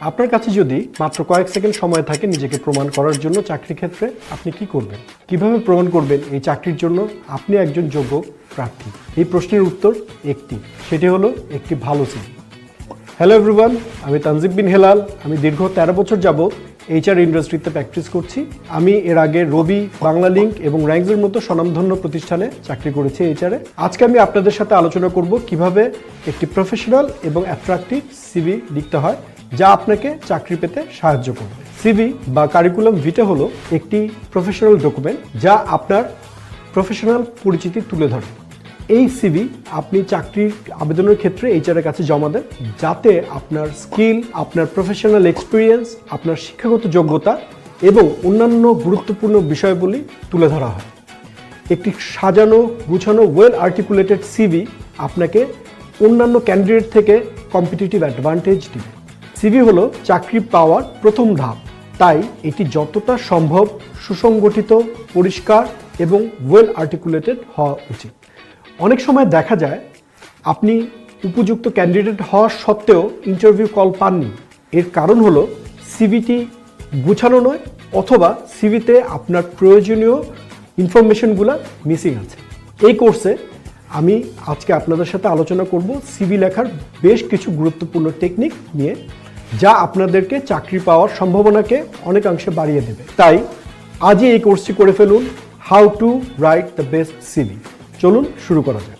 আপনার কাছে যদি মাত্র কয়েক সেকেন্ড সময় থাকে নিজেকে প্রমাণ করার জন্য চাকরি ক্ষেত্রে, আপনি কি করবেন? কীভাবে প্রমাণ করবেন এই চাকরির জন্য আপনি একজন যোগ্য প্রার্থী? এই প্রশ্নের উত্তর একটি। সেটি হলো একটি ভালো সিভি হ্যালো এভরিওয়ান আমি তানজিব বিন হেলাল। আমি দীর্ঘ তেরো বছর যাবত এইচআর ইন্ডাস্ট্রিতে প্র্যাকটিস করছি। আমি এর আগে রবি বাংলা লিঙ্ক এবং র্যাঙ্কসের মতো স্বনামধন্য প্রতিষ্ঠানে চাকরি করেছি এইচআরে আজকে আমি আপনাদের সাথে আলোচনা করব কীভাবে একটি প্রফেশনাল এবং অ্যাট্রাকটিভ সিভি লিখতে হয়। যা আপনাকে চাকরি পেতে সাহায্য করবে। সিভি বা কারিকুলাম ভিটা হলো একটি প্রফেশনাল ডকুমেন্ট যা আপনার প্রফেশনাল পরিচিতি তুলে ধরে। এই সিভি আপনি চাকরির আবেদনের ক্ষেত্রে এইচআরের কাছে জমা দেন যাতে আপনার স্কিল আপনার প্রফেশনাল এক্সপিরিয়েন্স আপনার শিক্ষাগত যোগ্যতা এবং অন্যান্য গুরুত্বপূর্ণ বিষয়গুলি তুলে ধরা হয়। একটি সাজানো, গুছানো ওয়েল আর্টিকুলেটেড সিভি আপনাকে অন্যান্য ক্যান্ডিডেট থেকে কম্পিটিটিভ অ্যাডভান্টেজ দিবে। সিভি হলো চাকরি পাওয়ার প্রথম ধাপ। তাই এটি যতটা সম্ভব সুসংগঠিত, পরিষ্কার এবং ওয়েল আর্টিকুলেটেড হওয়া উচিত। অনেক সময় দেখা যায়, আপনি উপযুক্ত ক্যান্ডিডেট হওয়া সত্ত্বেও ইন্টারভিউ কল পাননি। এর কারণ হলো সিভিটি গুছানো নয় অথবা সিভিতে আপনার প্রয়োজনীয় ইনফরমেশনগুলো মিসিং আছে। এই কোর্সে আমি আজকে আপনাদের সাথে আলোচনা করব সিভি লেখার বেশ কিছু গুরুত্বপূর্ণ টেকনিক নিয়ে। যা আপনাদেরকে চাকরি পাওয়ার সম্ভাবনাকে অনেকাংশে বাড়িয়ে দেবে। তাই আজই এই কোর্সটি করে ফেলুন how to write the best CV চলুন শুরু করা যাক।